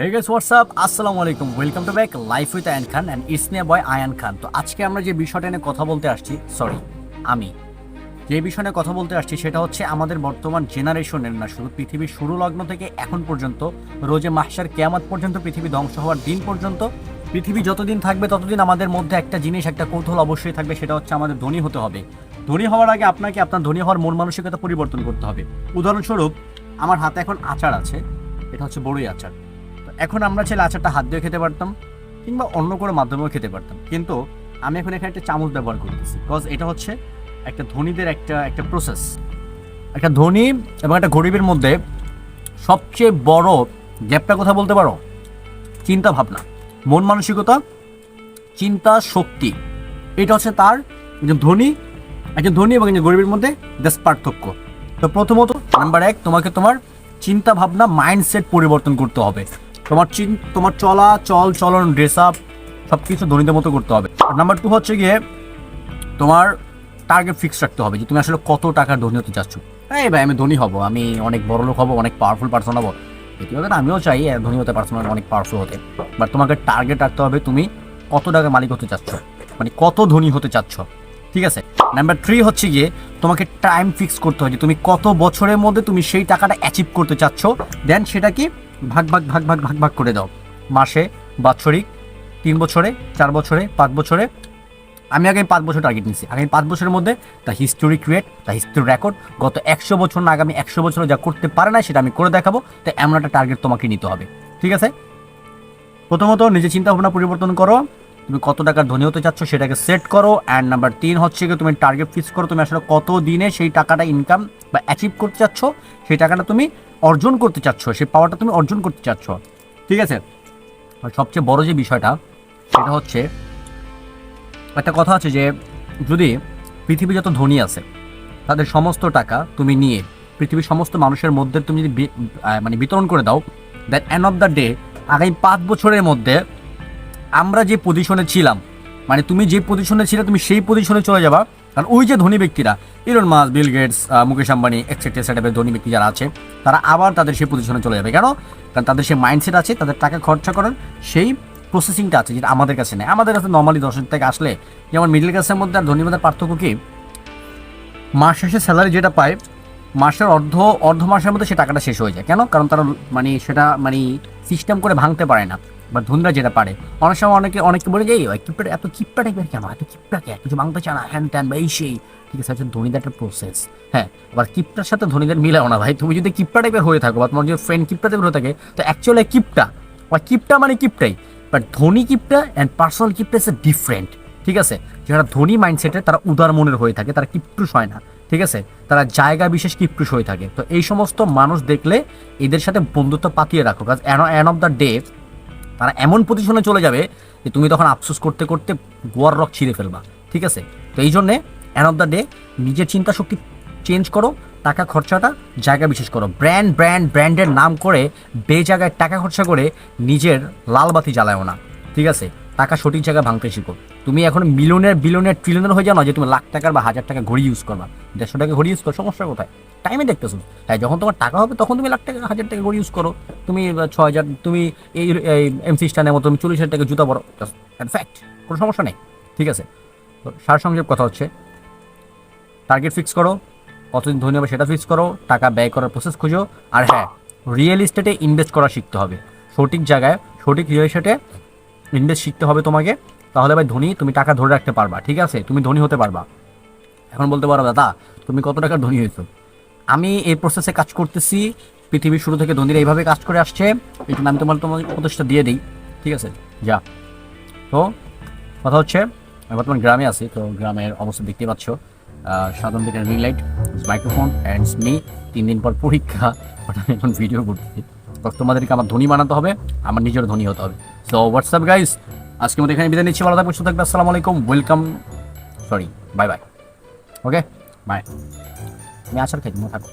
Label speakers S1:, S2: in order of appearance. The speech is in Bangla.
S1: হে গেস হোয়াটসঅ্যাপ আসসালামু আলাইকুম welcome to back life with Ayan Khan and ইসমিয়া বয় আয়ান খান তো আজকে আমরা যে বিষয়টা নিয়ে কথা বলতে আসছি সরি আমি। যে বিষয় নিয়ে কথা বলতে আসছি সেটা হচ্ছে আমাদের বর্তমান জেনারেশনের না, শুধু পৃথিবীর শুরু লগ্ন থেকে এখন পর্যন্ত, রোজে মাহসার কেয়ামত পর্যন্ত পৃথিবী ধ্বংস হওয়ার দিন পর্যন্ত, পৃথিবী যতদিন থাকবে ততদিন আমাদের মধ্যে একটা জিনিস, একটা কৌতূহল অবশ্যই থাকবে, সেটা হচ্ছে আমাদের ধনী হতে হবে। ধনী হওয়ার আগে আপনাকে আপনার ধনী হওয়ার মন মানসিকতা পরিবর্তন করতে হবে। উদাহরণস্বরূপ, আমার হাতে এখন আচার আছে, এটা হচ্ছে বড়ই আচার। এখন আমরা চাইলে আচারটা হাত দিয়ে খেতে পারতাম, কিংবা অন্য কোনো মাধ্যমেও খেতে পারতাম। কিন্তু আমি এখন এখানে একটা চামচ ব্যবহার করতেছি বিকজ এটা হচ্ছে একটা ধনীদের একটা একটা প্রসেস একটা ধনী এবং একটা গরিবের মধ্যে সবচেয়ে বড় গ্যাপটা কথা বলতে পারো? চিন্তা ভাবনা। মন মানসিকতা, চিন্তা শক্তি। এটা হচ্ছে তার একজন ধনী একজন ধনী এবং একজন গরিবের মধ্যে বেশ পার্থক্য। তো প্রথমত, নাম্বার এক, তোমাকে তোমার চিন্তা ভাবনা মাইন্ডসেট পরিবর্তন করতে হবে। তোমার চিন, তোমার চলা, চল, চলন ড্রেস আপ সব কিছু ধনীদের মতো করতে হবে। নাম্বার টু হচ্ছে গিয়ে তোমার টার্গেট ফিক্স রাখতে হবে যে তুমি আসলে কত টাকার ধনী হতে চাচ্ছ। এই ভাই, আমি ধনী হব, আমি অনেক বড় লোক হব, অনেক পাওয়ারফুল পার্সন হব। ব্যক্তিগত আমিও চাই ধনী হতে পার্সোনাল অনেক পাওয়ারফুল হতে। বাট তোমাকে টার্গেট রাখতে হবে তুমি কত টাকার মালিক হতে চাচ্ছ। মানে কত ধনী হতে চাচ্ছ। ঠিক আছে? নাম্বার থ্রি হচ্ছে গিয়ে তোমাকে টাইম ফিক্স করতে হবে যে তুমি কত বছরের মধ্যে তুমি সেই টাকাটা অ্যাচিভ করতে চাচ্ছ। দেন সেটা কি? ভাগ ভাগ ভাগ ভাগ ভাগ ভাগ করে দাও। মাসে, বাৎসরিক, তিন বছরে, চার বছরে, পাঁচ বছরে। আমি আগে পাঁচ বছর টার্গেট নিচ্ছি আগামী পাঁচ বছরের মধ্যে the history create the history record গত একশো বছর না আগামী একশো বছর যা করতে পারে না সেটা আমি করে দেখাবো। তো এমন একটা টার্গেট তোমাকে নিতে হবে। ঠিক আছে? প্রথমত নিজের চিন্তা ভাবনা পরিবর্তন করো। তুমি কত টাকার ধনী হতে চাচ্ছ সেটাকে সেট করো অ্যান্ড নাম্বার তিন হচ্ছে গিয়ে তুমি টার্গেট ফিক্স করো, তুমি আসলে কত দিনে সেই টাকাটা ইনকাম বা অ্যাচিভ করতে চাচ্ছ, সেই টাকাটা তুমি অর্জন করতে চাচ্ছ, সেই পাওয়ারটা তুমি অর্জন করতে চাচ্ছ। ঠিক আছে? আর সবচেয়ে বড় যে বিষয়টা, সেটা হচ্ছে, একটা কথা আছে যে যদি পৃথিবী যত ধনী আছে, তাদের সমস্ত টাকা তুমি নিয়ে, পৃথিবীর সমস্ত মানুষের মধ্যে তুমি যদি মানে বিতরণ করে দাও that end of the day আগামী পাঁচ বছরের মধ্যে আমরা যে পজিশনে ছিলাম মানে তুমি যে পজিশনে ছিলে, তুমি সেই পজিশনে চলে যাবা। কারণ ওই যে ধনী ব্যক্তিরা Elon Musk Bill Gates Mukesh Ambani etcetera সেটাপের ধনী ব্যক্তি যারা আছে, তারা আবার তাদের সেই পজিশনে চলে যাবে। কেন? কারণ তাদের সেই মাইন্ডসেট আছে, তাদের টাকা খরচা করার সেই প্রসেসিংটা আছে, যেটা আমাদের কাছে নেই। আমাদের কাছে নর্মালি দশ থেকে আসলে, যেমন মিডল ক্লাসের মধ্যে আর ধনীর মধ্যে পার্থক্য কি? মাস শেষে স্যালারি যেটা পায়, মাসের অর্ধ অর্ধ মাসের মধ্যে সে টাকাটা শেষ হয়ে যায়। কেন? কারণ তারা মানে সেটা মানে সিস্টেম করে ভাঙতে পারে না। বা ধুনরা যেটা পারে। অনেক সময় অনেকে অনেকে বলে যে কিপটা এত কিপটা টাইপের কেন? এত কিপটা কে? কিছু ভাঙতে চায় না হ্যান ত্যান বা এই সেই। ঠিক আছে হচ্ছে প্রসেস হ্যাঁ আবার কিপটার সাথে ধনীদের মিলাও না ভাই। তুমি যদি কিপটা টাইপের হয়ে থাকো বা তোমার যদি ফ্রেন্ড কিপটা টাইপের হয়ে থাকে, তো অ্যাকচুয়ালি কিপটা বা কিপটা মানে কিপটাই বাট ধনী কিপটা অ্যান্ড পার্সোনাল কিপটা ইস ডিফারেন্ট ঠিক আছে? যারা ধনী মাইন্ডসেটে তারা উদার মনের হয়ে থাকে, তারা কিপ্টুস হয় না। ঠিক আছে? তারা জায়গা বিশেষ কিপ্টুস হয়ে থাকে। তো এই সমস্ত মানুষ দেখলে এদের সাথে বন্ধুত্ব পাতিয়ে রাখো। কাজ অ্যান অফ দ্য ডে তারা এমন পজিশনে চলে যাবে যে তুমি তখন আফসোস করতে করতে গোয়ার রক ছিঁড়ে ফেলবা, ঠিক আছে? তো এই জন্যে অ্যান অফ দ্য ডে নিজের চিন্তা শক্তি চেঞ্জ করো, টাকা খরচাটা জায়গা বিশেষ করো। ব্র্যান্ড ব্র্যান্ড ব্র্যান্ডের নাম করে বে জায়গায় টাকা খরচা করে নিজের লালবাতি জ্বালায়ও না, ঠিক আছে? টাকা সঠিক জায়গায় ভাঙতে শিখো। তুমি এখন মিলিয়নের, বিলিয়নের ট্রিলিয়নের হয়ে যাও না যে তুমি লাখ টাকার বা হাজার টাকা ঘড়ি ইউজ করবা। দেড়শো টাকা ঘড়ি ইউজ করো, সমস্যা কোথায়? টাইমে দেখতেছো। হ্যাঁ যখন তোমার টাকা হবে তখন তুমি লাখ টাকা, হাজার টাকা ঘড়ি ইউজ করো। তুমি ছ হাজার, তুমি এই এমসি স্টানের মতো তুমি চল্লিশ হাজার টাকা জুতা পরো। ফ্যাক্ট কোনো সমস্যা নেই। ঠিক আছে? তো সার সংক্ষেপ কথা হচ্ছে টার্গেট ফিক্স করো, কতদিন ধনী হবে সেটা ফিক্স করো, টাকা ব্যয় করার প্রসেস খুঁজো। আর হ্যাঁ রিয়েল এস্টেটে ইনভেস্ট করা শিখতে হবে। সঠিক জায়গায়, সঠিক রিয়েল এস্টেটে ইনভেস্ট শিখতে হবে তোমাকে, তাহলে ভাই ধনী, তুমি টাকা ধরে রাখতে পারবা, ঠিক আছে? তুমি ধনী হতে পারবা। এখন বলতে পারো, দাদা, তুমি কত টাকার ধনী হয়েছো? আমি এই প্রসেসে কাজ করতেছি, পৃথিবীর শুরু থেকে ধনীরা এইভাবে কাজ করে আসছে, এই জন্য আমি তোমার তোমার উপদেশটা দিয়ে দিই, ঠিক আছে? যা। তো, কথা হচ্ছে, আমি বর্তমান গ্রামে আছি, তো গ্রামের অবস্থা দেখতে পাচ্ছ। সাধারণ দিকের ring light microphone and me তিন দিন পর পরীক্ষা, এখন ভিডিও করতেছি তোমাদেরকে আমার ধনী বানাতে হবে, আমার নিজের ধনী হতে হবে। সো হোয়াটসঅ্যাপ গাইস আজকে মধ্যে এখানে বিদায় নিচ্ছি। ভালো থাকবে সুস্থ থাকবে আসসালামু আলাইকুম। Welcome sorry bye bye okay bye আমি আসার খাই থাকো।